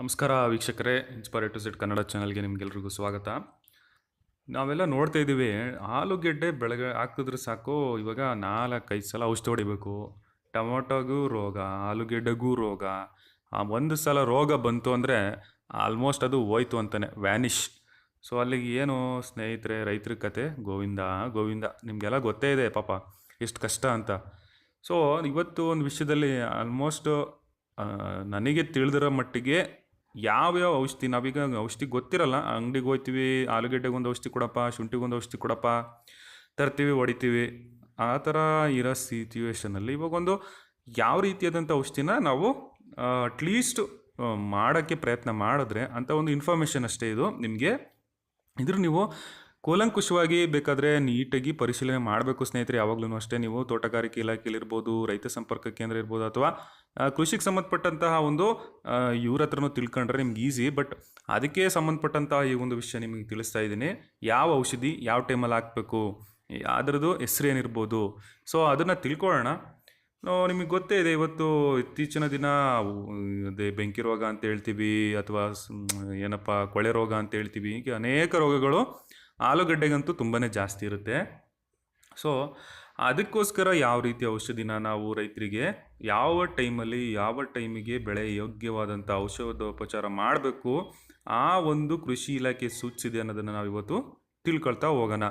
ನಮಸ್ಕಾರ ವೀಕ್ಷಕರೇ inspire to set Kannada ಚಾನಲ್ಗೆ ನಿಮಗೆಲ್ರಿಗೂ ಸ್ವಾಗತ. ನಾವೆಲ್ಲ ನೋಡ್ತಾ ಇದ್ದೀವಿ, ಆಲೂಗೆಡ್ಡೆ ಬೆಳಗ್ಗೆ ಹಾಕಿದ್ರೆ ಸಾಕು, ಇವಾಗ ನಾಲ್ಕೈದು ಸಲ ಔಷಧಿ ಹೊಡಿಬೇಕು. ಟೊಮೊಟೊಗೂ ರೋಗ, ಆಲೂಗೆಡ್ಡೆಗೂ ರೋಗ, ಆ ಒಂದು ಸಲ ರೋಗ ಬಂತು ಅಂದರೆ ಆಲ್ಮೋಸ್ಟ್ ಅದು ಹೋಯ್ತು ಅಂತಲೇ ವ್ಯಾನಿಷ್ ಸೊ ಅಲ್ಲಿಗೆ ಏನು ಸ್ನೇಹಿತರೆ, ರೈತರ ಕತೆ? ಗೋವಿಂದ ಗೋವಿಂದ, ನಿಮಗೆಲ್ಲ ಗೊತ್ತೇ ಇದೆ ಪಾಪ ಎಷ್ಟು ಕಷ್ಟ ಅಂತ. ಸೊ ಇವತ್ತು ಒಂದು ವಿಷಯದಲ್ಲಿ ಆಲ್ಮೋಸ್ಟ್ ನನಗೆ ತಿಳಿದಿರೋ ಮಟ್ಟಿಗೆ ಯಾವ್ಯಾವ ಔಷಧಿ, ನಾವೀಗ ಔಷಧಿ ಗೊತ್ತಿರಲ್ಲ. ಅಂಗಡಿಗೆ ಹೋಗ್ತೀವಿ ಆಲೂಗಡ್ಡೆಗೊಂದು ಔಷಧಿ ಕೊಡಪ್ಪ ಶುಂಠಿಗೊಂದು ಔಷಧಿ ಕೊಡಪ್ಪ, ತರ್ತೀವಿ, ಹೊಡಿತೀವಿ. ಆ ಥರ ಇರೋ ಇವಾಗ ಒಂದು ಯಾವ ರೀತಿಯಾದಂಥ ಔಷಧಿನ ನಾವು ಅಟ್ಲೀಸ್ಟ್ ಮಾಡೋಕ್ಕೆ ಪ್ರಯತ್ನ ಮಾಡಿದ್ರೆ ಅಂತ ಒಂದು ಇನ್ಫಾರ್ಮೇಷನ್ ಅಷ್ಟೇ ಇದು. ನಿಮಗೆ ಇದ್ರ ನೀವು ಕೂಲಂಕುಷವಾಗಿ ಬೇಕಾದರೆ ನೀಟಾಗಿ ಪರಿಶೀಲನೆ ಮಾಡಬೇಕು ಸ್ನೇಹಿತರೆ. ಯಾವಾಗಲೂ ಅಷ್ಟೇ ನೀವು ತೋಟಗಾರಿಕೆ ಇಲಾಖೆಯಲ್ಲಿರ್ಬೋದು, ರೈತ ಸಂಪರ್ಕ ಕೇಂದ್ರ ಇರ್ಬೋದು ಅಥವಾ ಕೃಷಿಗೆ ಸಂಬಂಧಪಟ್ಟಂತಹ ಒಂದು ಇವ್ರ ಹತ್ರನೂ ತಿಳ್ಕೊಂಡ್ರೆ ನಿಮ್ಗೆ ಈಸಿ ಬಟ್ ಅದಕ್ಕೆ ಸಂಬಂಧಪಟ್ಟಂತಹ ಈ ಒಂದು ವಿಷಯ ನಿಮಗೆ ತಿಳಿಸ್ತಾ ಇದ್ದೀನಿ. ಯಾವ ಔಷಧಿ ಯಾವ ಟೈಮಲ್ಲಿ ಹಾಕಬೇಕು? ಅದರದ್ದು ಹೆಸ್ರು ಏನಿರ್ಬೋದು? ಸೊ ಅದನ್ನು ತಿಳ್ಕೊಳ್ಳೋಣ. ನಿಮಗೆ ಗೊತ್ತೇ ಇದೆ, ಇವತ್ತು ಇತ್ತೀಚಿನ ದಿನ ಅದೇ ಬೆಂಕಿ ರೋಗ ಅಂತ ಹೇಳ್ತೀವಿ, ಅಥವಾ ಏನಪ್ಪ, ಕೊಳೆ ರೋಗ ಅಂತ ಹೇಳ್ತೀವಿ. ಹೀಗೆ ಅನೇಕ ರೋಗಗಳು ಆಲೂಗಡ್ಡೆಗಂತೂ ತುಂಬಾ ಜಾಸ್ತಿ ಇರುತ್ತೆ. ಸೊ ಅದಕ್ಕೋಸ್ಕರ ಯಾವ ರೀತಿ ಔಷಧಿನ ನಾವು ರೈತರಿಗೆ ಯಾವ ಟೈಮಲ್ಲಿ, ಯಾವ ಟೈಮಿಗೆ ಬೆಳೆ ಯೋಗ್ಯವಾದಂಥ ಔಷಧೋಪಚಾರ ಮಾಡಬೇಕು, ಆ ಒಂದು ಕೃಷಿ ಇಲಾಖೆ ಸೂಚಿಸಿದೆ ಅನ್ನೋದನ್ನು ನಾವು ಇವತ್ತು ತಿಳ್ಕೊಳ್ತಾ ಹೋಗೋಣ.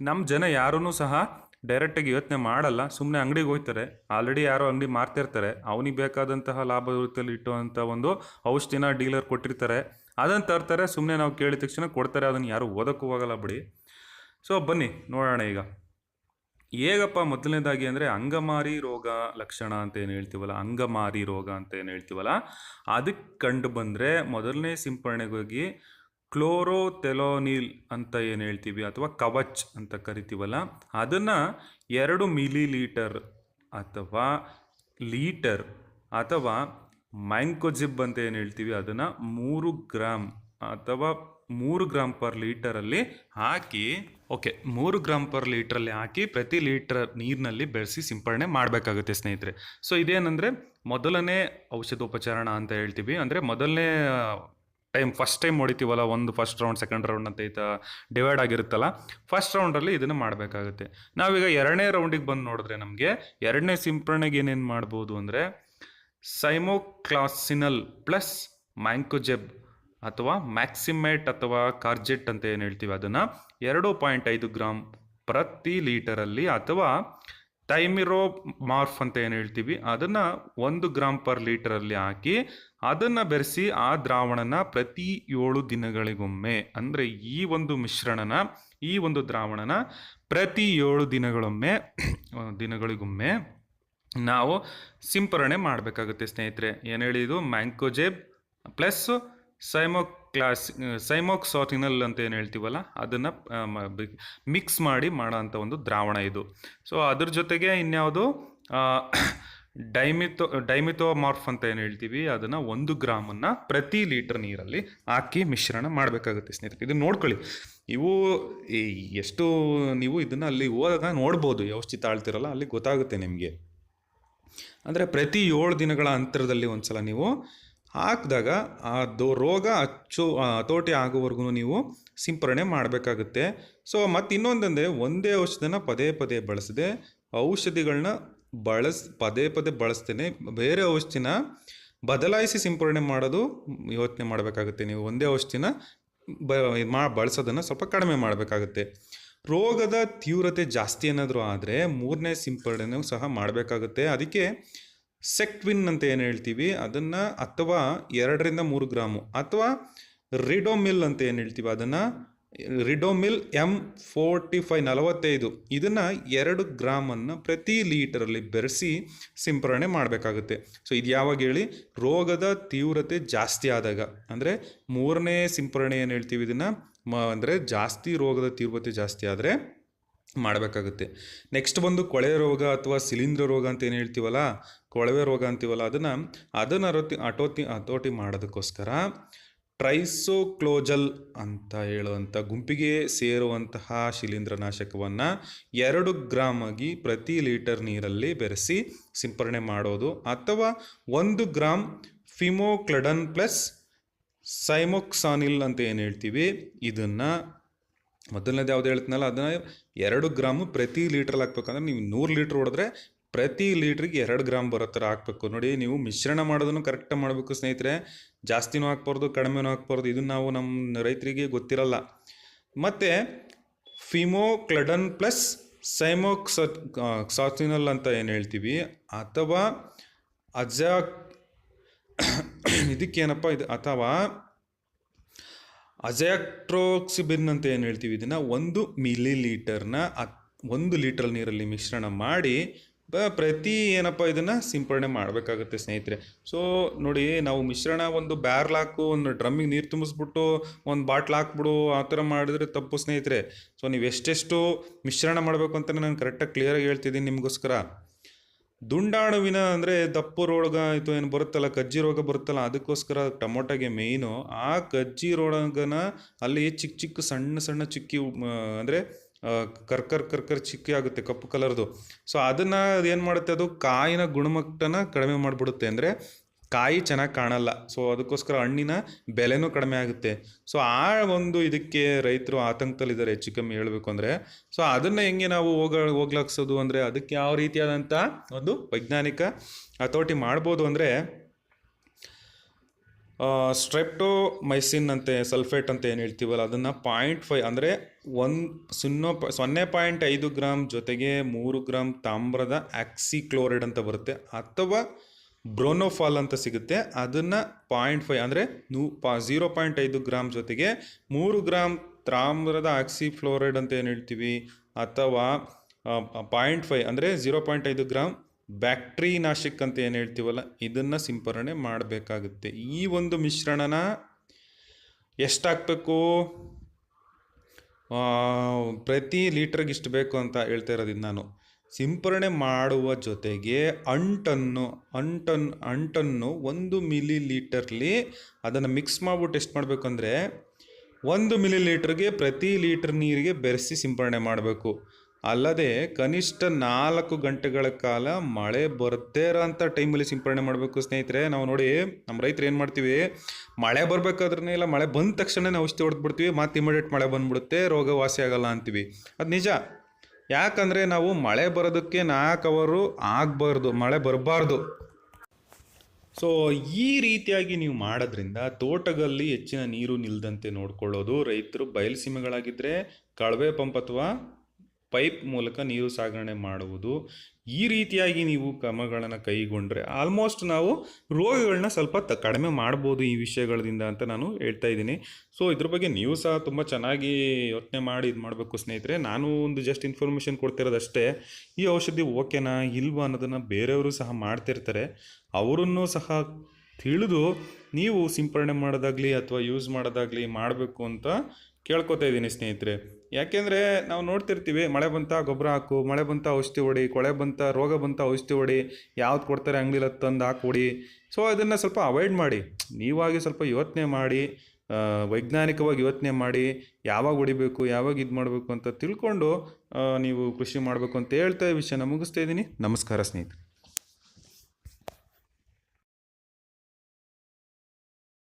ನಮ್ಮ ಜನ ಯಾರೂ ಸಹ ಡೈರೆಕ್ಟಾಗಿ ಯೋಚನೆ ಮಾಡಲ್ಲ. ಸುಮ್ಮನೆ ಅಂಗಡಿಗೆ ಹೋಗ್ತಾರೆ. ಆಲ್ರೆಡಿ ಯಾರೋ ಅಂಗಡಿ ಮಾರ್ತಿರ್ತಾರೆ. ಅವನಿಗೆ ಬೇಕಾದಂತಹ ಲಾಭ ಇಟ್ಟುವಂಥ ಒಂದು ಔಷಧಿನ ಡೀಲರ್ ಕೊಟ್ಟಿರ್ತಾರೆ. ಅದನ್ನು ತರ್ತಾರೆ. ಸುಮ್ಮನೆ ನಾವು ಕೇಳಿದ ತಕ್ಷಣ ಕೊಡ್ತಾರೆ. ಅದನ್ನು ಯಾರು ಓದೋಕ್ಕೂ ಹೋಗಲ್ಲ ಬಿಡಿ. ಸೊ ಬನ್ನಿ. ನೋಡೋಣ ಈಗ. ಹೇಗಪ್ಪ ಮೊದಲನೇದಾಗಿ ಅಂದರೆ ಅಂಗಮಾರಿ ರೋಗ ಲಕ್ಷಣ ಅಂತ ಏನು ಹೇಳ್ತೀವಲ್ಲ? ಅಂಗಮಾರಿ ರೋಗ ಅಂತ ಏನು ಹೇಳ್ತೀವಲ್ಲ? ಅದಕ್ಕೆ ಕಂಡು ಬಂದರೆ ಮೊದಲನೇ ಸಿಂಪರಣೆಗಾಗಿ ಕ್ಲೋರೋಥೆಲೋನಿಲ್ ಅಂತ ಏನು ಹೇಳ್ತೀವಿ ಅಥವಾ ಕವಚ್ ಅಂತ ಕರಿತೀವಲ್ಲ? ಅದನ್ನು ಎರಡು ಮಿಲಿ ಲೀಟರ್ ಅಥವಾ ಲೀಟರ್ ಅಥವಾ ಮ್ಯಾಂಕೋಜಿಬ್ ಅಂತ ಏನು ಹೇಳ್ತೀವಿ? ಅದನ್ನು ಮೂರು ಗ್ರಾಮ್ ಅಥವಾ ಮೂರು ಗ್ರಾಮ್ ಪರ್ ಲೀಟರಲ್ಲಿ ಹಾಕಿ, ಓಕೆ, ಮೂರು ಗ್ರಾಮ್ ಪರ್ ಲೀಟ್ರಲ್ಲಿ ಹಾಕಿ ಪ್ರತಿ ಲೀಟರ್ ನೀರಿನಲ್ಲಿ ಬೆರೆಸಿ ಸಿಂಪಡಣೆ ಮಾಡಬೇಕಾಗುತ್ತೆ ಸ್ನೇಹಿತರೆ. ಸೊ, ಇದೇನಂದರೆ ಮೊದಲನೇ ಔಷಧೋಪಚಾರಣ ಅಂತ ಹೇಳ್ತೀವಿ. ಅಂದರೆ ಮೊದಲನೇ ಟೈಮ್, ಫಸ್ಟ್ ಟೈಮ್ ಹೊಡಿತೀವಲ್ಲ, ಒಂದು ಫಸ್ಟ್ ರೌಂಡ್, ಸೆಕೆಂಡ್ ರೌಂಡ್ ಅಂತ ಈತ ಡಿವೈಡ್ ಆಗಿರುತ್ತಲ್ಲ, ಫಸ್ಟ್ ರೌಂಡಲ್ಲಿ ಇದನ್ನು ಮಾಡಬೇಕಾಗುತ್ತೆ. ನಾವೀಗ ಎರಡನೇ ರೌಂಡಿಗೆ ಬಂದು ನೋಡಿದ್ರೆ ನಮಗೆ ಎರಡನೇ ಸಿಂಪಡಣೆಗೆ ಏನೇನು ಮಾಡ್ಬೋದು ಅಂದರೆ ಸೈಮೋಕ್ಲಾಸಿನಲ್ ಪ್ಲಸ್ ಮ್ಯಾಂಕೋಜೆಬ್ ಅಥವಾ ಮ್ಯಾಕ್ಸಿಮೇಟ್ ಅಥವಾ ಕಾರ್ಜೆಟ್ ಅಂತ ಏನು ಹೇಳ್ತೀವಿ ಅದನ್ನು? ಎರಡು ಪಾಯಿಂಟ್ ಐದು ಗ್ರಾಮ್ ಪ್ರತಿ ಲೀಟರಲ್ಲಿ ಅಥವಾ ಟೈಮಿರೋ ಮಾರ್ಫ್ ಅಂತ ಏನು ಹೇಳ್ತೀವಿ? ಅದನ್ನು ಒಂದು ಗ್ರಾಮ್ ಪರ್ ಲೀಟರಲ್ಲಿ ಹಾಕಿ ಅದನ್ನು ಬೆರೆಸಿ ಆ ದ್ರಾವಣನ ಪ್ರತಿ ಏಳು ದಿನಗಳಿಗೊಮ್ಮೆ, ಅಂದರೆ ಈ ಒಂದು ಮಿಶ್ರಣನ, ಈ ಒಂದು ದ್ರಾವಣನ ಪ್ರತಿ ಏಳು ದಿನಗಳೊಮ್ಮೆ ದಿನಗಳಿಗೊಮ್ಮೆ ನಾವು ಸಿಂಪರಣೆ ಮಾಡಬೇಕಾಗುತ್ತೆ ಸ್ನೇಹಿತರೆ. ಏನು ಹೇಳಿದು ಮ್ಯಾಂಕೋಜೆಬ್ ಪ್ಲಸ್ ಸೈಮೋಕ್ಲಾಸ್ ಸೈಮೋಕ್ಸಾಟಿನಲ್ ಅಂತ ಏನು ಹೇಳ್ತೀವಲ್ಲ, ಅದನ್ನು ಮಿಕ್ಸ್ ಮಾಡಿ ಮಾಡೋಂಥ ಒಂದು ದ್ರಾವಣ ಇದು. ಸೊ ಅದ್ರ ಜೊತೆಗೆ ಇನ್ಯಾವುದು ಡೈಮಿಥೋ ಡೈಮಿಥೋಮಾರ್ಫ್ ಅಂತ ಏನು ಹೇಳ್ತೀವಿ, ಅದನ್ನು ಒಂದು ಗ್ರಾಮನ್ನು ಪ್ರತಿ ಲೀಟರ್ ನೀರಲ್ಲಿ ಹಾಕಿ ಮಿಶ್ರಣ ಮಾಡಬೇಕಾಗುತ್ತೆ ಸ್ನೇಹಿತರೆ. ಇದು ನೋಡ್ಕೊಳ್ಳಿ. ಇವು ಎಷ್ಟು ನೀವು ಇದನ್ನು ಅಲ್ಲಿ ಹೋದಾಗ ನೋಡ್ಬೋದು ಔಷಧಿ ತಾಳ್ತಿರಲ್ಲ ಅಲ್ಲಿ ಗೊತ್ತಾಗುತ್ತೆ ನಿಮಗೆ. ಅಂದರೆ ಪ್ರತಿ ಏಳು ದಿನಗಳ ಅಂತರದಲ್ಲಿ ಒಂದ್ಸಲ ನೀವು ಹಾಕಿದಾಗ ಅದು ರೋಗ ಅಚ್ಚು ಹತೋಟಿ ಆಗೋವರೆಗೂ ನೀವು ಸಿಂಪರಣೆ ಮಾಡಬೇಕಾಗುತ್ತೆ. ಸೊ, ಮತ್ತು ಇನ್ನೊಂದಂದರೆ ಒಂದೇ ಔಷಧನ ಪದೇ ಪದೇ ಬಳಸದೆ ಔಷಧಿಗಳನ್ನ ಬಳಸ್, ಪದೇ ಪದೇ ಬಳಸ್ತೇನೆ. ಬೇರೆ ಔಷಧಿನ ಬದಲಾಯಿಸಿ ಸಿಂಪರಣೆ ಮಾಡೋದು ಯೋಚನೆ ಮಾಡಬೇಕಾಗುತ್ತೆ ನೀವು. ಒಂದೇ ಔಷಧಿನ ಬ ಮಾ, ಬಳಸೋದನ್ನು ಸ್ವಲ್ಪ ಕಡಿಮೆ ಮಾಡಬೇಕಾಗುತ್ತೆ. ರೋಗದ ತೀವ್ರತೆ ಜಾಸ್ತಿ ಏನಾದರೂ ಆದರೆ ಮೂರನೇ ಸಿಂಪರಣೆನೂ ಸಹ ಮಾಡಬೇಕಾಗುತ್ತೆ. ಅದಕ್ಕೆ ಸೆಕ್ವಿನ್ ಅಂತ ಏನು ಹೇಳ್ತೀವಿ? ಅದನ್ನು ಅಥವಾ ಎರಡರಿಂದ ಮೂರು ಗ್ರಾಮು ಅಥವಾ ರಿಡೋಮಿಲ್ ಅಂತ ಏನು ಹೇಳ್ತೀವಿ? ಅದನ್ನು ರಿಡೋಮಿಲ್ ಎಂ ಫೋರ್ಟಿ ಫೈವ್ ನಲವತ್ತೈದು. ಇದನ್ನು ಎರಡು ಗ್ರಾಮನ್ನು ಪ್ರತಿ ಲೀಟರಲ್ಲಿ ಬೆರೆಸಿ ಸಿಂಪರಣೆ ಮಾಡಬೇಕಾಗುತ್ತೆ. ಸೊ ಇದು ಯಾವಾಗ ಹೇಳಿ? ರೋಗದ ತೀವ್ರತೆ ಜಾಸ್ತಿ ಆದಾಗ. ಅಂದರೆ ಮೂರನೇ ಸಿಂಪರಣೆ ಏನು ಹೇಳ್ತೀವಿ ಇದನ್ನು? ಮ, ಅಂದರೆ ಜಾಸ್ತಿ ರೋಗದ ತೀವ್ರತೆ ಜಾಸ್ತಿ ಆದರೆ ಮಾಡಬೇಕಾಗುತ್ತೆ. ನೆಕ್ಸ್ಟ್ ಬಂದು ಕೊಳೆ ರೋಗ ಅಥವಾ ಶಿಲೀಂಧ್ರ ರೋಗ ಅಂತ ಏನು ಹೇಳ್ತೀವಲ್ಲ? ಕೊಳವೆ ರೋಗ ಅಂತೀವಲ್ಲ, ಅದನ್ನು ಅದನ್ನು ಅರತಿ ಅಟೋತಿ ಹತೋಟಿ ಮಾಡೋದಕ್ಕೋಸ್ಕರ ಟ್ರೈಸೋಕ್ಲೋಜಲ್ ಅಂತ ಹೇಳುವಂಥ ಗುಂಪಿಗೆ ಸೇರುವಂತಹ ಶಿಲೀಂಧ್ರನಾಶಕವನ್ನು ಎರಡು ಗ್ರಾಮ್ ಆಗಿ ಪ್ರತಿ ಲೀಟರ್ ನೀರಲ್ಲಿ ಬೆರೆಸಿ ಸಿಂಪರಣೆ ಮಾಡೋದು, ಅಥವಾ ಒಂದು ಗ್ರಾಮ್ ಫಿಮೋಕ್ಲಡನ್ ಪ್ಲಸ್ ಸೈಮೋಕ್ಸಾನಿಲ್ ಅಂತ ಏನು ಹೇಳ್ತೀವಿ? ಇದನ್ನು ಮೊದಲನೇದು ಯಾವ್ದು ಹೇಳ್ತೀನಲ್ಲ, ಅದನ್ನ ಎರಡು ಗ್ರಾಮು ಪ್ರತಿ ಲೀಟ್ರಲ್ಲಿ ಹಾಕ್ಬೇಕಂದ್ರೆ ನೀವು ನೂರು ಲೀಟ್ರ್ ಹೊಡೆದ್ರೆ ಪ್ರತಿ ಲೀಟ್ರಿಗೆ ಎರಡು ಗ್ರಾಮ್ ಬರೋ ಥರ ಹಾಕ್ಬೇಕು. ನೋಡಿ, ನೀವು ಮಿಶ್ರಣ ಮಾಡೋದನ್ನು ಕರೆಕ್ಟಾಗಿ ಮಾಡಬೇಕು ಸ್ನೇಹಿತರೆ. ಜಾಸ್ತಿನೂ ಹಾಕ್ಬಾರ್ದು, ಕಡಿಮೆನೂ ಹಾಕ್ಬಾರ್ದು. ಇದನ್ನು ನಾವು ನಮ್ಮ ರೈತರಿಗೆ ಗೊತ್ತಿರಲ್ಲ. ಮತ್ತು ಫಿಮೋಕ್ಲಡನ್ ಪ್ಲಸ್ ಸೈಮೋಕ್ಸ ಸಾಸಿನಲ್ ಅಂತ ಏನು ಹೇಳ್ತೀವಿ? ಅಥವಾ ಅಜಾ ಇದಕ್ಕೇನಪ್ಪ ಇದು, ಅಥವಾ ಅಜಾಕ್ಟ್ರೋಕ್ಸಿಬಿನ್ ಅಂತ ಏನು ಹೇಳ್ತೀವಿ? ಇದನ್ನು ಒಂದು ಮಿಲಿ ಲೀಟರ್ನ ಒಂದು ಲೀಟರ್ ನೀರಲ್ಲಿ ಮಿಶ್ರಣ ಮಾಡಿ ಪ್ರತಿ ಏನಪ್ಪ ಇದನ್ನು ಸಿಂಪಡಣೆ ಮಾಡಬೇಕಾಗುತ್ತೆ ಸ್ನೇಹಿತರೆ. ಸೊ, ನೋಡಿ, ನಾವು ಮಿಶ್ರಣ ಒಂದು ಬ್ಯಾರ್ಲ್ ಹಾಕು, ಒಂದು ಡ್ರಮ್ಮಿಗೆ ನೀರು ತುಂಬಿಸ್ಬಿಟ್ಟು, ಒಂದು ಬಾಟ್ಲ್ ಹಾಕ್ಬಿಡು, ಆ ಥರ ಮಾಡಿದ್ರೆ ತಪ್ಪು ಸ್ನೇಹಿತರೆ. ಸೊ ನೀವು ಎಷ್ಟೆಷ್ಟು ಮಿಶ್ರಣ ಮಾಡಬೇಕು ಅಂತ ನಾನು ಕರೆಕ್ಟಾಗಿ ಕ್ಲಿಯರಾಗಿ ಹೇಳ್ತಿದ್ದೀನಿ ನಿಮಗೋಸ್ಕರ. ದುಂಡಾಣುವಿನ ಅಂದರೆ ದಪ್ಪು ರೋಗ ಇದು ಏನು ಬರುತ್ತಲ್ಲ, ಕಜ್ಜಿ ರೋಗ ಬರುತ್ತಲ್ಲ, ಅದಕ್ಕೋಸ್ಕರ ಟೊಮೊಟೊಗೆ ಮೇಯ್ನು ಆ ಕಜ್ಜಿ ರೋಗನ ಅಲ್ಲಿ ಚಿಕ್ಕ ಚಿಕ್ಕ ಸಣ್ಣ ಸಣ್ಣ ಚಿಕ್ಕಿ ಅಂದರೆ ಕರ್ಕರ್ ಕರ್ಕರ್ ಚಿಕ್ಕಿ ಆಗುತ್ತೆ ಕಪ್ಪು ಕಲರ್ದು ಸೊ ಅದನ್ನು ಏನು ಮಾಡುತ್ತೆ ಅದು ಕಾಯಿನ ಗುಣಮಟ್ಟನ ಕಡಿಮೆ ಮಾಡಿಬಿಡುತ್ತೆ. ಅಂದರೆ ಕಾಯಿ ಚೆನ್ನಾಗಿ ಕಾಣಲ್ಲ. ಸೊ ಅದಕ್ಕೋಸ್ಕರ ಹಣ್ಣಿನ ಬೆಲೆನೂ ಕಡಿಮೆ ಆಗುತ್ತೆ. ಸೊ ಆ ಒಂದು ಇದಕ್ಕೆ ರೈತರು ಆತಂಕದಲ್ಲಿದ್ದಾರೆ ಹೆಚ್ಚು ಕಮ್ಮಿ ಹೇಳಬೇಕು ಅಂದರೆ. ಸೊ ಅದನ್ನು ಹೆಂಗೆ ನಾವು ಹೋಗ ಹೋಗ್ಲಾಕ್ಸೋದು ಅಂದರೆ ಅದಕ್ಕೆ ಯಾವ ರೀತಿಯಾದಂಥ ಒಂದು ವೈಜ್ಞಾನಿಕ ಹತೋಟಿ ಮಾಡ್ಬೋದು ಅಂದರೆ ಸ್ಟ್ರೆಪ್ಟೋಮೈಸಿನ್ ಅಂತೆ, ಸಲ್ಫೇಟ್ ಅಂತ ಏನು ಹೇಳ್ತೀವಲ್ಲ, ಅದನ್ನು ಪಾಯಿಂಟ್ ಫೈವ್ ಅಂದರೆ ಒಂದು ಸುನ್ನೋ ಪ, ಸೊನ್ನೆ ಪಾಯಿಂಟ್ ಐದು ಗ್ರಾಮ್ ಜೊತೆಗೆ ಮೂರು ಗ್ರಾಮ್ ತಾಮ್ರದ ಆಕ್ಸಿಕ್ಲೋರೈಡ್ ಅಂತ ಬರುತ್ತೆ. ಅಥವಾ ಬ್ರೋನೋಫಾಲ್ ಅಂತ ಸಿಗುತ್ತೆ. ಅದನ್ನು ಪಾಯಿಂಟ್ ಫೈವ್ ಅಂದರೆ ನೂ ಪಾ ಝೀರೋ ಪಾಯಿಂಟ್ ಐದು ಗ್ರಾಮ್ ಜೊತೆಗೆ ಮೂರು ಗ್ರಾಮ್ ತಾಮ್ರದ ಆಕ್ಸಿಫ್ಲೋರೈಡ್ ಅಂತ ಏನು ಹೇಳ್ತೀವಿ? ಅಥವಾ ಪಾಯಿಂಟ್ ಫೈವ್ ಅಂದರೆ ಝೀರೋ ಪಾಯಿಂಟ್ ಐದು ಗ್ರಾಮ್ ಬ್ಯಾಕ್ಟ್ರಿ ನಾಶಿಕ್ ಅಂತ ಏನು ಹೇಳ್ತೀವಲ್ಲ? ಇದನ್ನು ಸಿಂಪರಣೆ ಮಾಡಬೇಕಾಗುತ್ತೆ. ಈ ಒಂದು ಮಿಶ್ರಣನ ಎಷ್ಟು ಹಾಕ್ಬೇಕು ಆ, ಪ್ರತಿ ಲೀಟ್ರಿಗೆ ಇಷ್ಟು ಬೇಕು ಅಂತ ಹೇಳ್ತಾ ಇರೋದು ನಾನು. ಸಿಂಪರಣೆ ಮಾಡುವ ಜೊತೆಗೆ ಅಂಟನ್ನು, ಅಂಟನ್, ಅಂಟನ್ನು ಒಂದು ಮಿಲಿ ಲೀಟರ್ಲಿ ಅದನ್ನು ಮಿಕ್ಸ್ ಮಾಡ್ಬಿಟ್ಟು ಎಷ್ಟು ಮಾಡಬೇಕು ಅಂದರೆ ಒಂದು ಮಿಲಿ ಲೀಟ್ರಿಗೆ ಪ್ರತಿ ಲೀಟರ್ ನೀರಿಗೆ ಬೆರೆಸಿ ಸಿಂಪರಣೆ ಮಾಡಬೇಕು. ಅಲ್ಲದೆ ಕನಿಷ್ಠ ನಾಲ್ಕು ಗಂಟೆಗಳ ಕಾಲ ಮಳೆ ಬರದೇ ಇರೋಂಥ ಟೈಮಲ್ಲಿ ಸಿಂಪರಣೆ ಮಾಡಬೇಕು ಸ್ನೇಹಿತರೆ. ನಾವು ನೋಡಿ ನಮ್ಮ ರೈತರು ಏನು ಮಾಡ್ತೀವಿ, ಮಳೆ ಬರಬೇಕಾದ್ರೆ ಇಲ್ಲ, ಮಳೆ ಬಂದ ತಕ್ಷಣ ನಾವು ಔಷಧಿ ಹೊಡೆದ್ಬಿಡ್ತೀವಿ ಮತ್ತು ಇಮಿಡಿಯೇಟ್ ಮಳೆ ಬಂದ್ಬಿಡುತ್ತೆ, ರೋಗ ವಾಸಿ ಆಗಲ್ಲ ಅಂತೀವಿ. ಅದು ನಿಜ. ಯಾಕಂದರೆ ನಾವು ಮಳೆ ಬರೋದಕ್ಕೆ ನಾಲ್ಕು ಅವರು ಆಗಬಾರ್ದು, ಮಳೆ ಬರಬಾರ್ದು. ಸೊ ಈ ರೀತಿಯಾಗಿ ನೀವು ಮಾಡೋದ್ರಿಂದ ತೋಟದಲ್ಲಿ ಹೆಚ್ಚಿನ ನೀರು ನಿಲ್ಲದಂತೆ ನೋಡ್ಕೊಳ್ಳೋದು ರೈತರು ಬಯಲುಸೀಮೆಗಳಾಗಿದ್ದರೆ ಕಳವೆ ಪಂಪ್ ಅಥವಾ ಪೈಪ್ ಮೂಲಕ ನೀರು ಸಾಗಣೆ ಮಾಡುವುದು. ಈ ರೀತಿಯಾಗಿ ನೀವು ಕ್ರಮಗಳನ್ನು ಕೈಗೊಂಡ್ರೆ ಆಲ್ಮೋಸ್ಟ್ ನಾವು ರೋಗಗಳನ್ನ ಸ್ವಲ್ಪ ತ, ಕಡಿಮೆ ಮಾಡ್ಬೋದು ಈ ವಿಷಯಗಳಿಂದ ಅಂತ ನಾನು ಹೇಳ್ತಾ ಇದ್ದೀನಿ. ಸೊ ಇದ್ರ ಬಗ್ಗೆ ನೀವು ಸಹ ತುಂಬ ಚೆನ್ನಾಗಿ ಯೋಚನೆ ಮಾಡಿ ಇದು ಮಾಡಬೇಕು ಸ್ನೇಹಿತರೆ. ನಾನು ಒಂದು ಜಸ್ಟ್ ಇನ್ಫಾರ್ಮೇಷನ್ ಕೊಡ್ತಿರೋದಷ್ಟೇ, ಈ ಔಷಧಿ ಓಕೆನಾ, ಇಲ್ವಾ ಅನ್ನೋದನ್ನು ಬೇರೆಯವರು ಸಹ ಮಾಡ್ತಿರ್ತಾರೆ. ಅವರನ್ನು ಸಹ ತಿಳಿದು ನೀವು ಸಿಂಪರಣೆ ಮಾಡೋದಾಗಲಿ ಅಥವಾ ಯೂಸ್ ಮಾಡೋದಾಗಲಿ ಮಾಡಬೇಕು ಅಂತ ಕೇಳ್ಕೊತಾ ಇದ್ದೀನಿ ಸ್ನೇಹಿತರೆ. ಯಾಕೆಂದರೆ ನಾವು ನೋಡ್ತಿರ್ತೀವಿ, ಮಳೆ ಬಂತ ಗೊಬ್ಬರ ಹಾಕು, ಮಳೆ ಬಂತ ಔಷಧಿ ಹೊಡಿ, ಕೊಳೆ ಬಂತ, ರೋಗ ಬಂತ ಔಷಧಿ ಹೊಡಿ, ಯಾವ್ದು ಕೊಡ್ತಾರೆ ಅಂಗಡಿಲ ತಂದು ಹಾಕ್ಬಿಡಿ ಸೊ ಅದನ್ನು ಸ್ವಲ್ಪ ಅವಾಯ್ಡ್ ಮಾಡಿ. ನೀವಾಗಿ ಸ್ವಲ್ಪ ಯೋಚನೆ ಮಾಡಿ ವೈಜ್ಞಾನಿಕವಾಗಿ ಯೋಚನೆ ಮಾಡಿ, ಯಾವಾಗ ಹೊಡಿಬೇಕು, ಯಾವಾಗ ಇದು ಮಾಡಬೇಕು ಅಂತ ತಿಳ್ಕೊಂಡು ನೀವು ಕೃಷಿ ಮಾಡಬೇಕು ಅಂತ ಹೇಳ್ತಾ ಈ ವಿಷಯನ ಮುಗಿಸ್ತಾ ಇದ್ದೀನಿ ನಮಸ್ಕಾರ ಸ್ನೇಹಿತರೆ.